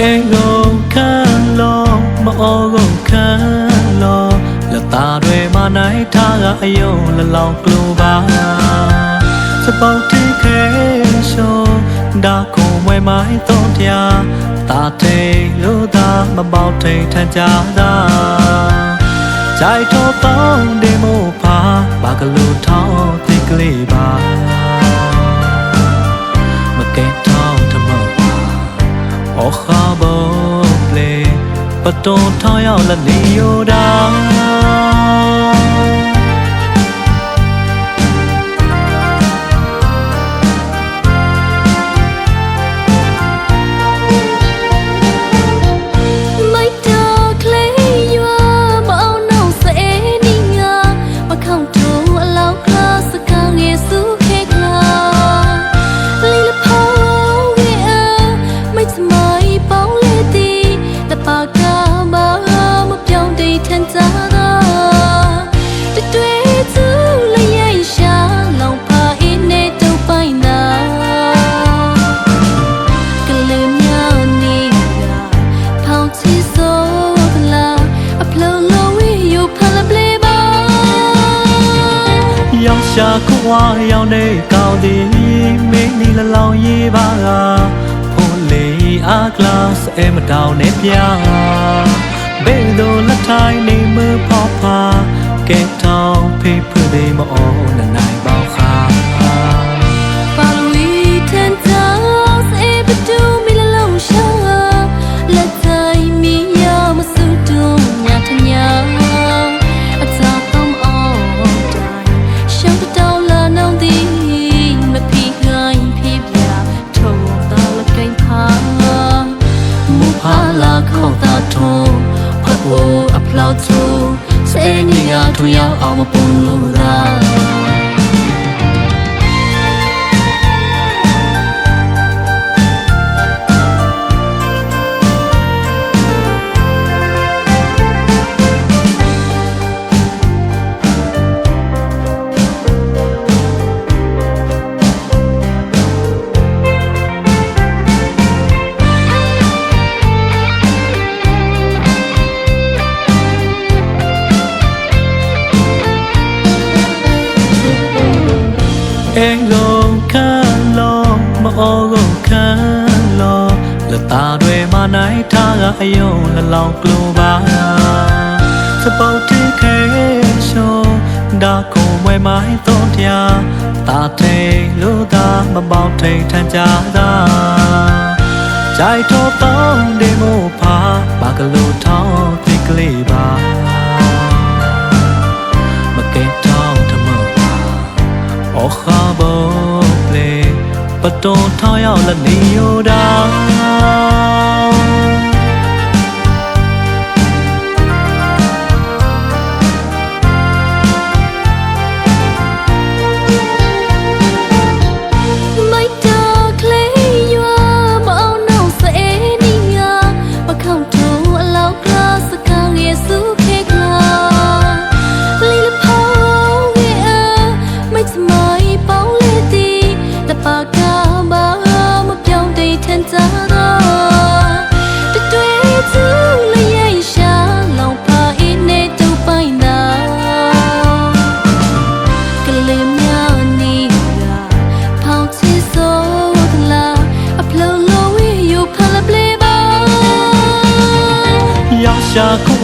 အေကုန်ခံလို့မအောကုန်ခံလို့လက်သားတွေမနိုင်ထားကအယုံလလောင်ကလိုပါစပေါတိခဲရှုံးဒါကုံဝဲမိုင်းတော့တရားတာထိန်လို့သာမပေါထိန်ထန်ကြတာใจทอต้องเดโมพาบากลูท้องติกลีบา ပတွန်ထောင်းရောက်လက်နေရတာ ရောက်ရှာခွာရောက်နေကောင်းသည်မင်းနီလလောင်ရေးပါကဖိုးလေးအားကလပ်အဲမတောင်းနဲ့ပြဘယ်လိုလက်ထိုင်နေမဖောက်ဖာကဲတောင်းဖေးဖွေးမအောင်နိုင် ထွန်ရောက်အောင်မပုံလို့ သာအိမ်လုံးခန်းလုံးမအောကုန်ခန်းလုံးလက်သားတွေမနိုင်ထားကအယုံလလောင်ကလိုပါစပေါတိခဲရှုံဒါကုံဝဲမိုင်းတော့တရားတာထိန်လို့သာမပေါထိန်ထန်ကြတာကြိုက်တော့ပေါင်းတယ်မို့ဖာဘာကလူထောင်းသိကလေးပါမ ပတွန်ထောင်းရောက်လက်နေရတာ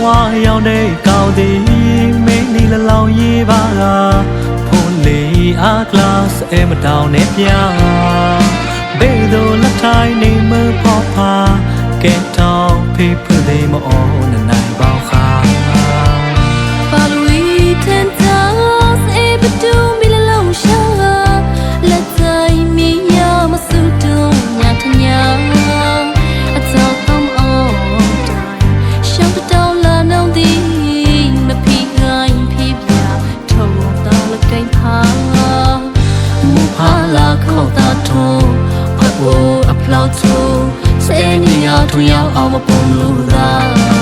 ရှာခွာရောက်နေကောင်းသည်မင်းနီလလောင်ရေးပါကဖိုးလေးအားကလပ်အဲမတောင်းနဲ့ပြဘေးတို့လက်ထိုင်နေမဖောက်ဖာကဲတောင်းဖေးဖွေးမအောင် ထုံးဖတ်ဖို့အဖလောက်ထုံးစေနီယာထွန်ရောက်အောင်မပုံလို့သာ